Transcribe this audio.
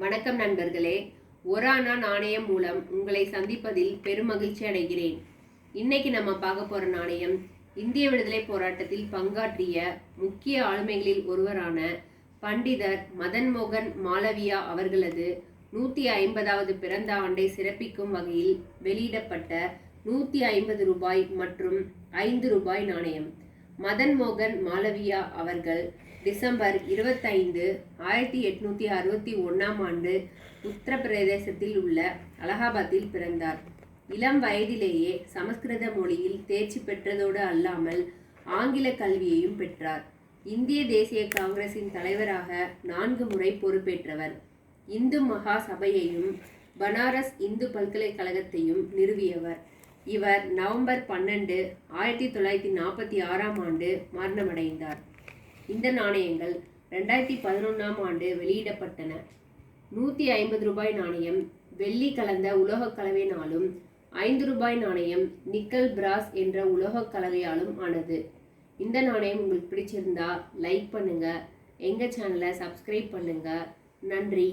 வணக்கம் நண்பர்களே. ஒரானா நாணயம் மூலம் உங்களை சந்திப்பதில் பெருமகிழ்ச்சி அடைகிறேன். இன்னைக்கு நம்ம பார்க்க போற நாணயம் இந்திய விடுதலை போராட்டத்தில் பங்காற்றிய முக்கிய ஆளுமைகளில் ஒருவரான பண்டிதர் மதன் மோகன் அவர்களது நூற்றி ஐம்பதாவது பிறந்த ஆண்டை சிறப்பிக்கும் வகையில் வெளியிடப்பட்ட நூற்றி ஐம்பது ரூபாய் மற்றும் ஐந்து ரூபாய் நாணயம். மதன் மோகன் அவர்கள் டிசம்பர் இருபத்தைந்து ஆயிரத்தி எட்நூத்தி அறுபத்தி ஒன்றாம் ஆண்டு உத்தரப்பிரதேசத்தில் உள்ள அலகாபாத்தில் பிறந்தார். இளம் வயதிலேயே சமஸ்கிருத மொழியில் தேர்ச்சி பெற்றதோடு அல்லாமல் ஆங்கில கல்வியையும் பெற்றார். இந்திய தேசிய காங்கிரசின் தலைவராக நான்கு முறை பொறுப்பேற்றவர். இந்து மகா சபையையும் பனாரஸ் இந்து பல்கலைக்கழகத்தையும் நிறுவியவர். இவர் நவம்பர் பன்னெண்டு ஆயிரத்தி தொள்ளாயிரத்தி நாற்பத்தி ஆறாம் ஆண்டு மரணமடைந்தார். இந்த நாணயங்கள் ரெண்டாயிரத்தி பதினொன்றாம் ஆண்டு வெளியிடப்பட்டன. நூற்றி ஐம்பது ரூபாய் நாணயம் வெள்ளி கலந்த உலோகக் கலவையினாலும் ஐந்து ரூபாய் நாணயம் நிக்கல் பிராஸ் என்ற உலோகக் கலவையாலும் ஆனது. இந்த நாணயம் உங்களுக்கு பிடிச்சிருந்தா லைக் பண்ணுங்கள் எங்கள் சேனலை சப்ஸ்கிரைப் பண்ணுங்கள் நன்றி.